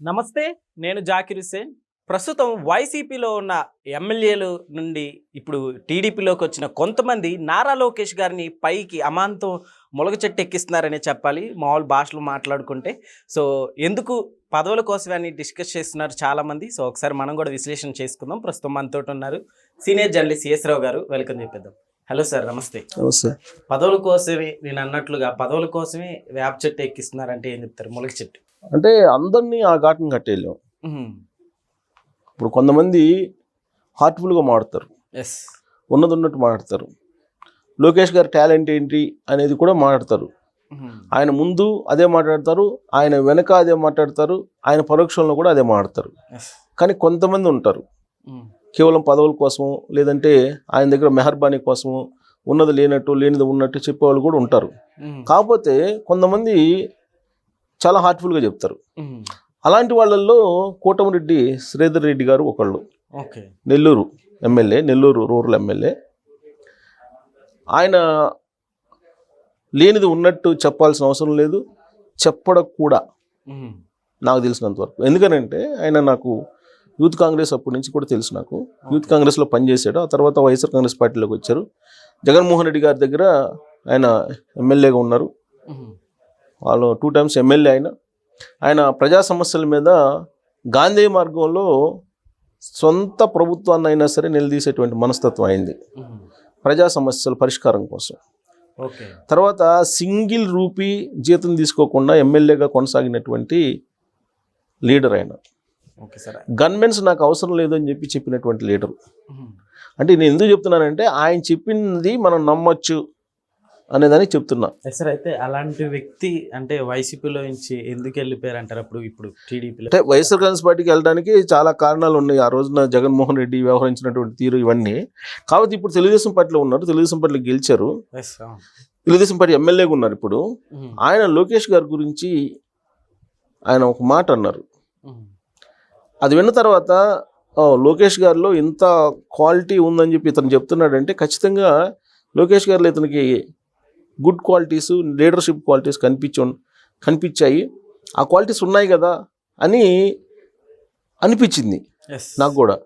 నమస్తే నేను జాకిర్ హుసేన్ ప్రస్తుతం వైసీపీలో ఉన్న ఎమ్మెల్యేలు నుండి ఇప్పుడు టీడీపీలోకి వచ్చిన కొంతమంది నారా లోకేష్ గారిని పైకి అమాంతం మొలగ చెట్టు ఎక్కిస్తున్నారనే చెప్పాలి. మామూలు భాషలో మాట్లాడుకుంటే. సో ఎందుకు పదవుల కోసమే అని డిస్కస్ చేస్తున్నారు చాలామంది. సో ఒకసారి మనం కూడా విశ్లేషణ చేసుకుందాం. ప్రస్తుతం మనతో ఉన్నారు సీనియర్ జర్నలిస్ట్ సిఎస్ రావు గారు వెల్కమ్ చెప్పేద్దాం. హలో సార్ నమస్తే. నమస్తే పదవుల కోసమే నేను అన్నట్లుగా పదవుల కోసమే వేప చెట్టు ఎక్కిస్తున్నారంటే ఏం చెప్తారు? మొలగ చెట్టు అంటే అందరినీ ఆ ఘాటుని కట్టేయలేం. ఇప్పుడు కొంతమంది హార్ట్ఫుల్గా మాడతారు ఎస్ ఉన్నది ఉన్నట్టు మాట్లాడతారు లోకేష్ గారి టాలెంట్ ఏంటి అనేది కూడా మాట్లాడతారు. ఆయన ముందు అదే మాట్లాడతారు ఆయన వెనక అదే మాట్లాడతారు ఆయన పరోక్షంలో కూడా అదే మాట్లాడతారు. కానీ కొంతమంది ఉంటారు. కేవలం పదవుల కోసము లేదంటే ఆయన దగ్గర మెహర్బానీ కోసము ఉన్నది లేనట్టు లేనిది ఉన్నట్టు చెప్పేవాళ్ళు కూడా ఉంటారు. కాకపోతే కొంతమంది చాలా హార్ట్ఫుల్గా చెప్తారు. అలాంటి వాళ్ళల్లో కోటమిరెడ్డి శ్రీధర్ రెడ్డి గారు ఒకళ్ళు. Okay. Nellore MLA Nellore rural MLA. ఆయన లేనిది ఉన్నట్టు చెప్పాల్సిన అవసరం లేదు. చెప్పడం కూడా. నాకు తెలిసినంత వరకు. ఎందుకనంటే ఆయన నాకు యూత్ కాంగ్రెస్ అప్పటి నుంచి కూడా తెలుసు నాకు. యూత్ కాంగ్రెస్లో పనిచేశాడు. ఆ తర్వాత వైఎస్ఆర్ కాంగ్రెస్ పార్టీలోకి వచ్చారు. జగన్మోహన్ రెడ్డి గారి దగ్గర ఆయన ఎమ్మెల్యేగా ఉన్నారు. వాళ్ళు టూ టైమ్స్ ఎమ్మెల్యే ఆయన ఆయన ప్రజా సమస్యల మీద గాంధీ మార్గంలో సొంత ప్రభుత్వాన్ని అయినా సరే నిలదీసేటువంటి మనస్తత్వం అయింది. ప్రజా సమస్యల పరిష్కారం కోసం. ఓకే. తర్వాత సింగిల్ రూపీ జీతం తీసుకోకుండా ఎమ్మెల్యేగా కొనసాగినటువంటి లీడర్ ఆయన. Okay sir. గన్మెన్స్ నాకు అవసరం లేదు అని చెప్పి చెప్పినటువంటి లీడర్. అంటే నేను ఎందుకు చెప్తున్నానంటే ఆయన చెప్పింది మనం నమ్మొచ్చు. అనేదాన్ని చెప్తున్నా. సార్ అయితే అలాంటి వ్యక్తి అంటే వైసీపీలో నుంచి ఎందుకు వెళ్ళిపోయారు అంటారు అప్పుడు ఇప్పుడు టీడీపీలో? అంటే వైఎస్ఆర్ కాంగ్రెస్ పార్టీకి వెళ్ళడానికి చాలా కారణాలు ఉన్నాయి. ఆ రోజున జగన్మోహన్ రెడ్డి వ్యవహరించినటువంటి తీరు ఇవన్నీ. కాబట్టి ఇప్పుడు తెలుగుదేశం పార్టీలో ఉన్నారు. తెలుగుదేశం పార్టీలో గెలిచారు. తెలుగుదేశం పార్టీ ఎమ్మెల్యేగా ఉన్నారు ఇప్పుడు. ఆయన లోకేష్ గారి గురించి ఆయన ఒక మాట అన్నారు. అది విన్న తర్వాత "ఓ, లోకేష్ గారిలో ఇంత క్వాలిటీ ఉందని చెప్పి ఇతను చెప్తున్నాడంటే ఖచ్చితంగా లోకేష్ గారిలో ఇతనికి గుడ్ క్వాలిటీస్ లీడర్షిప్ క్వాలిటీస్ కనిపించ కనిపించాయి. ఆ క్వాలిటీస్ ఉన్నాయి కదా అని అనిపించింది నాకు కూడా.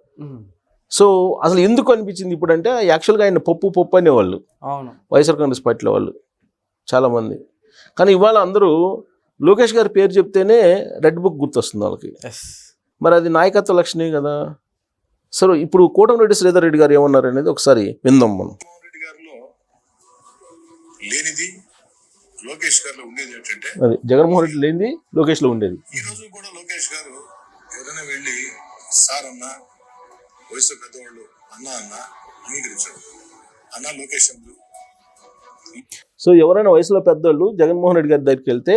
సో అసలు ఎందుకు అనిపించింది ఇప్పుడు అంటే యాక్చువల్గా ఆయన పప్పు పప్పు అనేవాళ్ళు. వైఎస్ఆర్ కాంగ్రెస్ పార్టీలో వాళ్ళు చాలామంది. కానీ ఇవాళ అందరూ లోకేష్ గారి పేరు చెప్తేనే రెడ్ బుక్ గుర్తొస్తుంది వాళ్ళకి. మరి అది నాయకత్వ లక్షణమే కదా. సరే ఇప్పుడు కోటమిరెడ్డి శ్రీధర్ రెడ్డి గారు ఏమన్నారు అనేది ఒకసారి విందాం మనం. లేనిది లోకేష్ గారిలో ఉండేది ఏంటంటే అది జగన్మోహన్ రెడ్డి లేనిది లోకేష్లో ఉండేది. ఈ రోజు కూడా లోకేష్ గారు ఎవరైనా వెళ్ళి సార్ అన్న వయసు పెద్దవాళ్ళు అన్న అన్న అంగీకరించాడు అన్న లోకేష్ అందు సో ఎవరైనా వయసులో పెద్దోళ్ళు జగన్మోహన్ రెడ్డి గారి దగ్గరికి వెళ్తే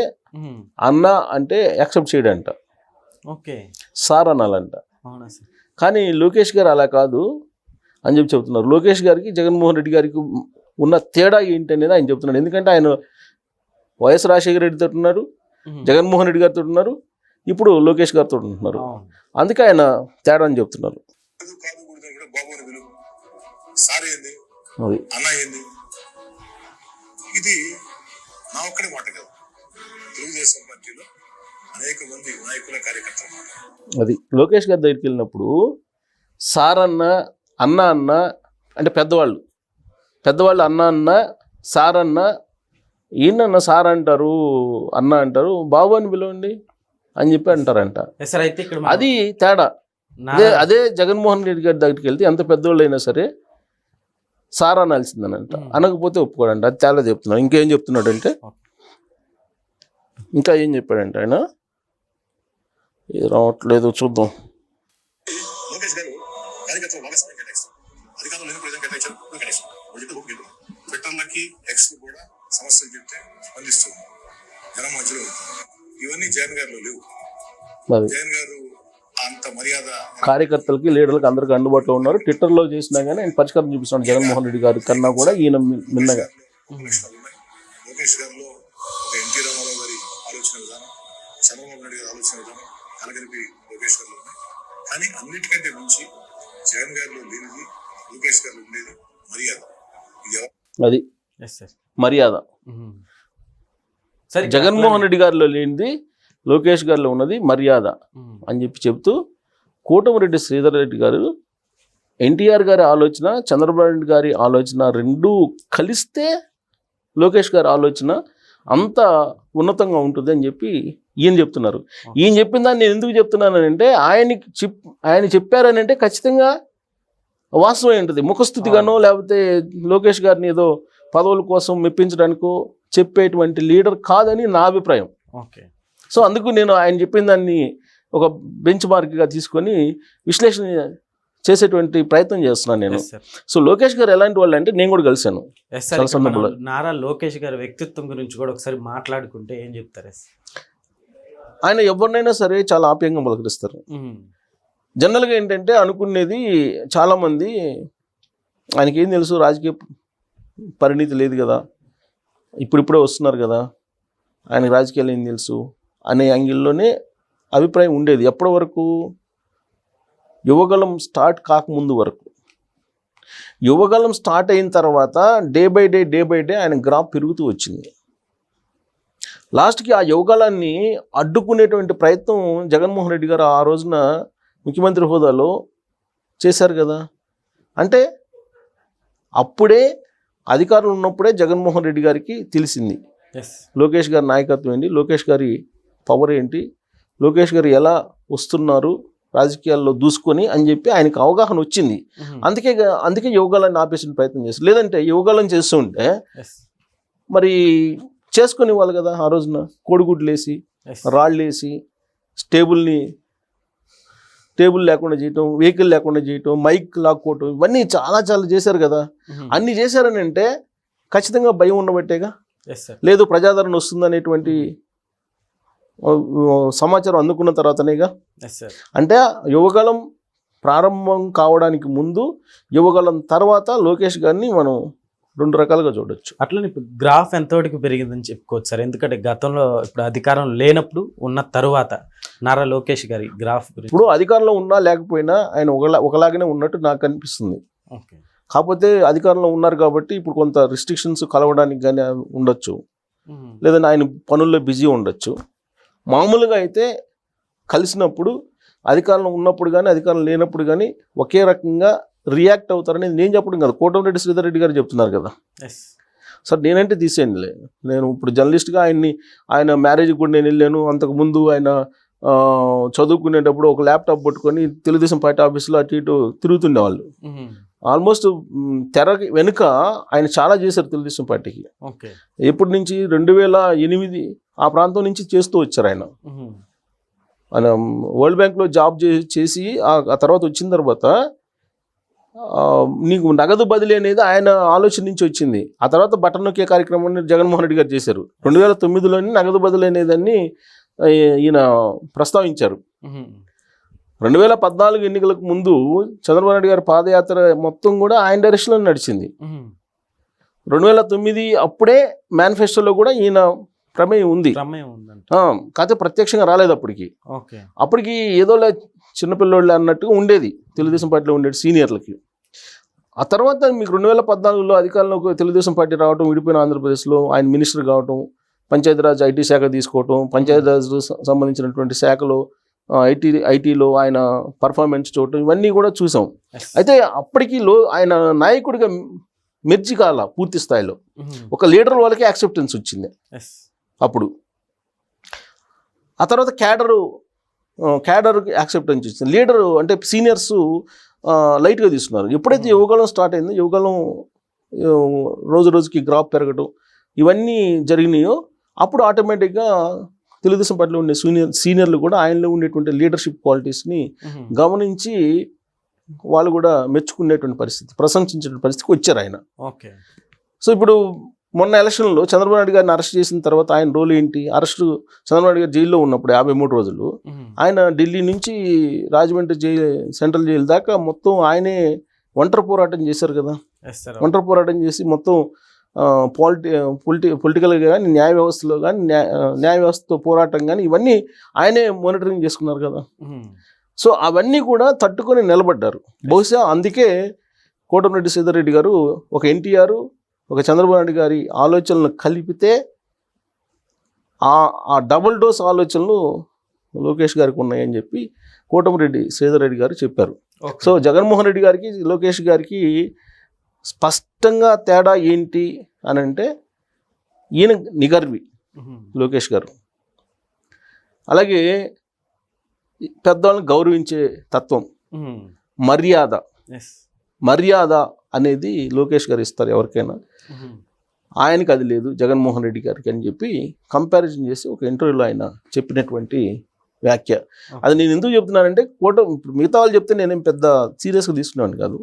అన్న అంటే యాక్సెప్ట్ చేయడంట. ఓకే. సార్ అనాలంట. కానీ లోకేష్ గారు అలా కాదు అని చెప్పి చెప్తున్నారు. లోకేష్ గారికి జగన్మోహన్ రెడ్డి గారికి ఉన్న తేడా ఏంటి అనేది ఆయన చెప్తున్నాడు. ఎందుకంటే ఆయన వైఎస్ రాజశేఖర రెడ్డితో ఉన్నారు జగన్మోహన్ రెడ్డి గారితో ఉన్నారు ఇప్పుడు లోకేష్ గారితో ఉంటున్నారు. అందుకే ఆయన తేడా అని చెప్తున్నారు ఇది నా ఒక్కడే మాట కాదు. తెలుగుదేశం పార్టీలో అనేక మంది నాయకుల కార్యకర్తల అది. లోకేష్ గారి దగ్గరికి వెళ్ళినప్పుడు సార్ అన్న అన్న అన్న అంటే పెద్దవాళ్ళు పెద్దవాళ్ళు అన్న అన్న సార్ అన్న ఈయనన్న సార్ అంటారు అన్న అంటారు బాబు అని పిలవండి అని చెప్పి అంటారంట. ఎస్ సార్ అయితే ఇక్కడ మనం అది తేడా. అదే అదే జగన్మోహన్ రెడ్డి గారి దగ్గరికి వెళ్తే ఎంత పెద్దోళ్ళు అయినా సరే సార్ అనాల్సిందనంట. అనకపోతే ఒప్పుకోడంట. అది చాలా చెప్తున్నాడు ఇంకేం చెప్తున్నాడంటే ఇంకా ఏం చెప్పాడంటే ఆయన? ఇది రావట్లేదు చూద్దాం లోకేష్ గారు కార్యకర్తలు బాగా సమయం కేటాయిస్తారు అధికారులు లేని ప్రజలు కేటాయించారు ఇప్పుడు కేటాయిస్తారు వాళ్ళు చెప్తే ఓకే గెలుపు. ఎక్స్ కూడా సమస్యలు చెప్తే స్పందిస్తుంది జనం మధ్యలో. ఇవన్నీ జగన్ గారిలో లేవు. జగన్ గారు అంత మర్యాద కార్యకర్తలకి లీడర్లకి అందరికి అందుబాటులో ఉన్నారు. ట్విట్టర్లో చేసినా కానీ ఆయన పరిష్కారం చూపిస్తున్నాడు జగన్మోహన్ రెడ్డి గారి కన్నా కూడా ఈయన మిన్నగా. లోకేష్ గారిలో ఒక ఎన్టీ రామారావు గారి ఆలోచన విధానం చంద్రబాబు నాయుడు గారి ఆలోచన విధానం కలగలిపి లోకేష్ గారిలో ఉన్నాయి. కానీ అన్నిటికంటే మించి జగన్ గారిలో లేనిది లోకేష్ గారిలో ఉండేది మర్యాద. ఇది అది మర్యాద. సరే జగన్మోహన్ రెడ్డి గారిలో లేనిది లోకేష్ గారిలో ఉన్నది మర్యాద. అని చెప్పి చెబుతూ కోటమిరెడ్డి శ్రీధర్ రెడ్డి గారు ఎన్టీఆర్ గారి ఆలోచన చంద్రబాబు నాయుడు గారి ఆలోచన రెండూ కలిస్తే లోకేష్ గారి ఆలోచన అంత ఉన్నతంగా ఉంటుంది అని చెప్పి ఈయన చెప్తున్నారు. ఈయన చెప్పిన దాన్ని నేను ఎందుకు చెప్తున్నానంటే ఆయనకి చెప్ ఆయన చెప్పారని అంటే ఖచ్చితంగా వాస్తవం ఉంటుంది ముఖస్థుతిగానో లేకపోతే లోకేష్ గారిని ఏదో పదవుల కోసం మెప్పించడానికో చెప్పేటువంటి లీడర్ కాదని నా అభిప్రాయం. ఓకే. సో అందుకు నేను ఆయన చెప్పిన దాన్ని ఒక బెంచ్ మార్క్గా తీసుకొని విశ్లేషణ చేసేటువంటి ప్రయత్నం చేస్తున్నాను నేను. సో లోకేష్ గారు ఎలాంటి వాళ్ళు అంటే నేను కూడా కలిశాను. నారా లోకేష్ గారి వ్యక్తిత్వం గురించి కూడా ఒకసారి మాట్లాడుకుంటే ఏం చెప్తారు? ఆయన ఎవరినైనా సరే చాలా ఆప్యాయంగా పలకరిస్తారు. జనరల్గా ఏంటంటే అనుకునేది చాలామంది ఆయనకి ఏం తెలుసు రాజకీయ పరిణితి లేదు కదా. ఇప్పుడిప్పుడే వస్తున్నారు కదా. ఆయన రాజకీయాలు ఏం తెలుసు? అనే యాంగిల్లోనే అభిప్రాయం ఉండేది. ఎప్పటి వరకు? యువగలం స్టార్ట్ కాకముందు వరకు. యువగలం స్టార్ట్ అయిన తర్వాత day by day day by day ఆయన గ్రాఫ్ పెరుగుతూ వచ్చింది. లాస్ట్కి ఆ యువగలాన్ని అడ్డుకునేటువంటి ప్రయత్నం జగన్మోహన్ రెడ్డి గారు ఆ రోజున ముఖ్యమంత్రి హోదాలో చేశారు కదా. అంటే అప్పుడే అధికారులు ఉన్నప్పుడే జగన్మోహన్ రెడ్డి గారికి తెలిసింది. లోకేష్ గారి నాయకత్వం ఏంటి? లోకేష్ గారి పవర్ ఏంటి? లోకేష్ గారు ఎలా వస్తున్నారు? రాజకీయాల్లో దూసుకొని అని చెప్పి ఆయనకు అవగాహన వచ్చింది. అందుకే అందుకే యోగాలను ఆపేసిన ప్రయత్నం చేస్తారు. లేదంటే యోగాలను చేస్తుంటే ఎస్ మరి చేసుకునే వాళ్ళు కదా ఆ రోజున? కోడిగుడ్లు వేసి రాళ్ళు వేసి స్టేబుల్ని టేబుల్ లేకుండా చేయటం వెహికల్ లేకుండా చేయటం మైక్ లాక్కోవటం ఇవన్నీ చాలా చాలా చేశారు కదా. అన్ని చేశారని అంటే ఖచ్చితంగా భయం ఉండబట్టేగా? లేదు ప్రజాదరణ వస్తుందనేటువంటి సమాచారం అందుకున్న తర్వాతనేగా? అంటే యువగలం ప్రారంభం కావడానికి ముందు యువగలం తర్వాత లోకేష్ గారిని మనం రెండు రకాలుగా చూడొచ్చు. అట్లనే ఇప్పుడు గ్రాఫ్ ఎంతవరకు పెరిగిందని చెప్పుకోవచ్చు సార్. ఎందుకంటే గతంలో ఇప్పుడు అధికారం లేనప్పుడు ఉన్న తరువాత నారా లోకేష్ గారి గ్రాఫ్ ఇప్పుడు అధికారంలో ఉన్నా లేకపోయినా ఆయన ఒకలా ఒకలాగానే ఉన్నట్టు నాకు అనిపిస్తుంది. ఓకే. కాకపోతే అధికారంలో ఉన్నారు కాబట్టి ఇప్పుడు కొంత రిస్ట్రిక్షన్స్ కలవడానికి కానీ ఉండొచ్చు. లేదంటే ఆయన పనుల్లో బిజీ ఉండొచ్చు. మామూలుగా అయితే కలిసినప్పుడు అధికారంలో ఉన్నప్పుడు కానీ అధికారం లేనప్పుడు కానీ ఒకే రకంగా రియాక్ట్ అవుతారని నేను చెప్పడం కదా. కోటమిరెడ్డి శ్రీధర్ రెడ్డి గారు చెప్తున్నారు కదా. సార్ నేనంటే తీసేయండిలే నేను ఇప్పుడు జర్నలిస్ట్గా ఆయన్ని ఆయన మ్యారేజ్కి కూడా నేను వెళ్ళాను. అంతకుముందు ఆయన చదువుకునేటప్పుడు ఒక ల్యాప్టాప్ పట్టుకొని తెలుగుదేశం పార్టీ ఆఫీస్లో అటు ఇటు తిరుగుతుండేవాళ్ళు. ఆల్మోస్ట్ తెర వెనుక ఆయన చాలా చేశారు తెలుగుదేశం పార్టీకి. ఓకే. ఎప్పటి నుంచి? రెండు వేల ఎనిమిది ఆ ప్రాంతం నుంచి చేస్తూ వచ్చారు ఆయన. ఆయన వరల్డ్ బ్యాంక్లో జాబ్ చేసి ఆ తర్వాత వచ్చిన తర్వాత నీకు నగదు బదిలీ అనేది ఆయన ఆలోచన నుంచి వచ్చింది. ఆ తర్వాత బటన్ నొక్కే కార్యక్రమాన్ని జగన్మోహన్ రెడ్డి గారు చేశారు. రెండు వేల తొమ్మిదిలోని నగదు బదిలీ అనేదాన్ని ఈయన ప్రస్తావించారు. రెండు వేల పద్నాలుగు ఎన్నికలకు ముందు చంద్రబాబు నాయుడు గారి పాదయాత్ర మొత్తం కూడా ఆయన డైరెక్షన్లో నడిచింది. రెండు వేల తొమ్మిది అప్పుడే మేనిఫెస్టోలో కూడా ఈయన ప్రమేయం ఉంది. కాకపోతే ప్రత్యక్షంగా రాలేదు అప్పటికి. ఓకే. అప్పటికి ఏదోలే చిన్నపిల్లోళ్ళు అన్నట్టుగా ఉండేది. తెలుగుదేశం పార్టీలో ఉండేది సీనియర్లకి ఆ తర్వాత మీకు రెండు వేల పద్నాలుగులో అధికారంలోకి తెలుగుదేశం పార్టీ రావడం విడిపోయిన ఆంధ్రప్రదేశ్లో ఆయన మినిస్టర్ కావటం పంచాయతీరాజ్ ఐటీ శాఖ తీసుకోవటం పంచాయతీరాజ్ సంబంధించినటువంటి శాఖలో ఐటీ ఐటీలో ఆయన పర్ఫార్మెన్స్ చూడటం ఇవన్నీ కూడా చూసాం. అయితే అప్పటికి లో ఆయన నాయకుడిగా మెర్జి కాల పూర్తి స్థాయిలో ఒక లీడర్ వాళ్ళకి యాక్సెప్టెన్స్ వచ్చింది. అప్పుడు. ఆ తర్వాత క్యాడరు క్యాడర్ యాక్సెప్టెన్స్ ఇచ్చింది లీడర్ అంటే సీనియర్స్ లైట్గా తీసుకున్నారు ఎప్పుడైతే యువకాలం స్టార్ట్ అయిందో యువకాలం రోజు రోజుకి గ్రాఫ్ పెరగడం ఇవన్నీ జరిగినాయో అప్పుడు ఆటోమేటిక్గా తెలుగుదేశం పార్టీలో ఉండే సీనియర్ సీనియర్లు కూడా ఆయనలో ఉండేటువంటి లీడర్షిప్ క్వాలిటీస్ని గమనించి వాళ్ళు కూడా మెచ్చుకునేటువంటి పరిస్థితి ప్రశంసించేటువంటి పరిస్థితికి వచ్చారు ఆయన. ఓకే. సో ఇప్పుడు మొన్న ఎలక్షన్లో చంద్రబాబు నాయుడు గారిని అరెస్ట్ చేసిన తర్వాత ఆయన రోల్ ఏంటి? అరెస్ట్ చంద్రబాబు నాయుడు గారు జైల్లో ఉన్నప్పుడు యాభై మూడు రోజులు ఆయన ఢిల్లీ నుంచి రాజమండ్రి జైలు సెంట్రల్ జైలు దాకా మొత్తం ఆయనే ఒంటరి పోరాటం చేశారు కదా. ఒంటరి పోరాటం చేసి మొత్తం పాలిటి పొలిటి పొలిటికల్గా కానీ న్యాయ వ్యవస్థలో కానీ న్యాయ న్యాయ వ్యవస్థతో పోరాటం కానీ ఇవన్నీ ఆయనే మానిటరింగ్ చేసుకున్నారు కదా. సో అవన్నీ కూడా తట్టుకొని నిలబడ్డారు. బహుశా అందుకే కోటమిరెడ్డి శ్రీధర్ రెడ్డి గారు ఒక ఎన్టీఆర్ ఒక చంద్రబాబు నాయుడు గారి ఆలోచనలు కలిపితే ఆ డబుల్ డోస్ ఆలోచనలు లోకేష్ గారికి ఉన్నాయని చెప్పి కోటమిరెడ్డి శ్రీధర్ రెడ్డి గారు చెప్పారు. సో జగన్మోహన్ రెడ్డి గారికి లోకేష్ గారికి స్పష్టంగా తేడా ఏంటి అని అంటే ఈయన నిగర్వి. లోకేష్ గారు అలాగే పెద్దవాళ్ళని గౌరవించే తత్వం. మర్యాద మర్యాద అనేది లోకేష్ గారు ఇస్తారు ఎవరికైనా. ఆయనకి అది లేదు జగన్మోహన్ రెడ్డి గారికి అని చెప్పి కంపారిజన్ చేసి ఒక ఇంటర్వ్యూలో ఆయన చెప్పినటువంటి వ్యాఖ్య. అది నేను ఎందుకు చెప్తున్నానంటే కోట ఇప్పుడు మిగతా వాళ్ళు చెప్తే నేనేం పెద్ద సీరియస్గా తీసుకున్నాను కాదు.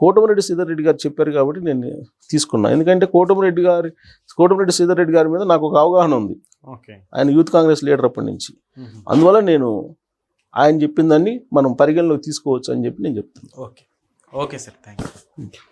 కోటమిరెడ్డి శ్రీధర్ రెడ్డి గారు చెప్పారు కాబట్టి నేను తీసుకున్నాను ఎందుకంటే కోటమిరెడ్డి గారి కోటమిరెడ్డి శ్రీధర్ రెడ్డి గారి మీద నాకు ఒక అవగాహన ఉంది. ఓకే. ఆయన యూత్ కాంగ్రెస్ లీడర్ అప్పటి నుంచి. అందువల్ల నేను ఆయన చెప్పిన దాన్ని మనం పరిగణలోకి తీసుకోవచ్చు అని చెప్పి నేను చెప్తున్నాను okay. Okay sir thank you